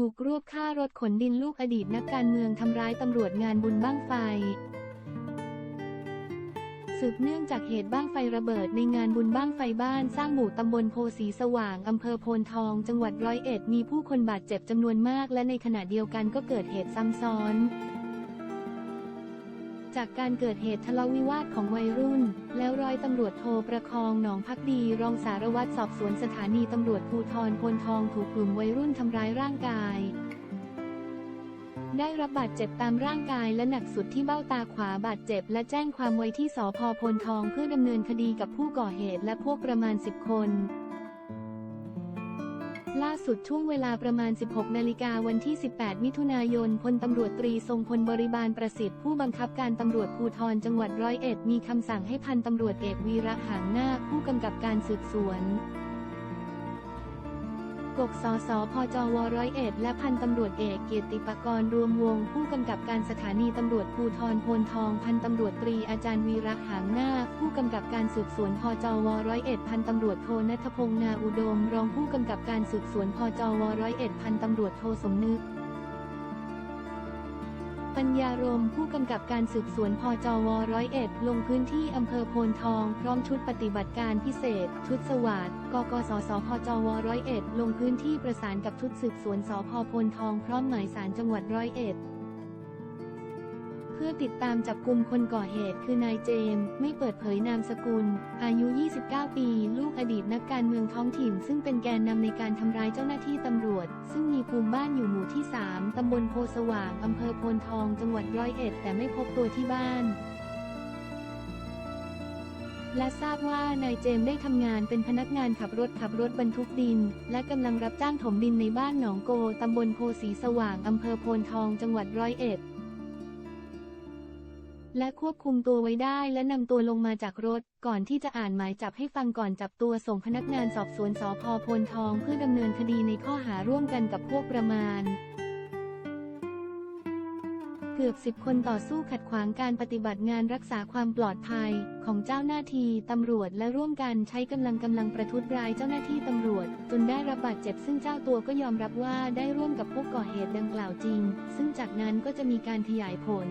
บุกรวบฆ่ารถขนดินลูกอดีตนักการเมืองทำร้ายตำรวจงานบุญบ้างไฟ สืบเนื่องจากเหตุบ้างไฟระเบิดในงานบุญบ้างไฟบ้านสร้างหมู่ตำบลโพสีสว่างอำเภอโพนทอง จังหวัดร้อยเอ็ดมีผู้คนบาดเจ็บจำนวนมากและในขณะเดียวกันก็เกิดเหตุซ้ำซ้อน จากการเกิดเหตุทะเลาะวิวาทของวัยรุ่น แล้วร้อยตำรวจโทรประคองหนองพักดี รองสารวัตรสอบสวนสถานีตำรวจภูธรพลทองถูกกลุ่มวัยรุ่นทำร้ายร่างกาย ได้รับบาดเจ็บตามร่างกายและหนักสุดที่เบ้าตาขวาบาดเจ็บ และแจ้งความไว้ที่สพพลทองเพื่อดำเนินคดีกับผู้ก่อเหตุและพวกประมาณ 10 คน ล่าสุดช่วงเวลาประมาณ 16 นาฬิกาวันที่ 18 มิถุนายน พลตำรวจตรีทรงพลบริบาลประสิทธิ์ผู้บังคับการตำรวจภูธรจังหวัดร้อยเอ็ดมีคำสั่งให้พันตำรวจเอกวีระหางหน้าผู้กำกับการสืบสวน กกสสพจวร้อยเอ็ดและพันตำรวจเอกเกียรติปกรณ์รวมวง ผู้กำกับการสถานีตำรวจภูทรโพนทองพันตำรวจตรีอาจารย์วีระหางนาคผู้กำกับการสืบสวนพจวร้อยเอ็ดพันตำรวจโทนัทพงษ์นาอุดม รองผู้กำกับการสืบสวนพจวร้อยเอ็ดพันตำรวจโทสมนึก ปัญญารมผู้กำกับการสืบสวนพจวร้อยเอ็ดลงพื้นที่อำเภอโพนทอง พร้อมชุดปฏิบัติการพิเศษ ชุดสวัสดกกสสพจวร้อยเอ็ดลงพื้นที่ประสานกับชุดสืบสวนสพโพนทอง พร้อมหมายสารจังหวัดร้อยเอ็ด เพื่อติดตามจับกลุ่มคนก่อเหตุคือนายเจมส์ไม่เปิดเผยนามสกุล อายุ 29 ปี ลูกอดีตนักการเมืองท้องถิ่น ซึ่งเป็นแกนนำในการทำร้ายเจ้าหน้าที่ตำรวจ ซึ่งมีภูมิบ้านอยู่หมู่ที่ 3 ตำบลโพสว่างอำเภอโพนทองจังหวัดร้อยเอ็ด แต่ไม่พบตัวที่บ้านและทราบว่านายเจมส์ได้ทำงานเป็นพนักงานขับรถขับรถบรรทุกดิน และกำลังรับจ้างถมดินในบ้านหนองโกตำบลโพสีสว่างอำเภอโพนทองจังหวัดร้อยเอ็ด และควบคุมตัวไว้ได้และนำตัวลงมาจากรถ ก่อนที่จะอ่านหมายจับให้ฟังก่อนจับตัวส่งพนักงานสอบสวนสพโพนทองเพื่อดำเนินคดีในข้อหาร่วมกันกับพวกประมาณ เกือบสิบคนต่อสู้ขัดขวางการปฏิบัติงานรักษาความปลอดภัย ของเจ้าหน้าที่ตำรวจและร่วมกันใช้กำลังกำลังประทุษร้ายเจ้าหน้าที่ตำรวจ จนได้รับบาดเจ็บซึ่งเจ้าตัวก็ยอมรับว่าได้ร่วมกับพวกก่อเหตุดังกล่าวจริง ซึ่งจากนั้นก็จะมีการขยายผล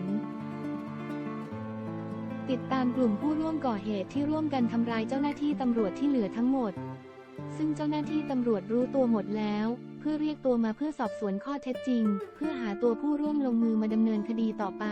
ติดตามกลุ่มผู้ร่วมก่อเหตุที่ร่วมกันทำร้ายเจ้าหน้าที่ตำรวจที่เหลือทั้งหมด ซึ่งเจ้าหน้าที่ตำรวจรู้ตัวหมดแล้ว เพื่อเรียกตัวมาเพื่อสอบสวนข้อเท็จจริง เพื่อหาตัวผู้ร่วมลงมือมาดำเนินคดีต่อไป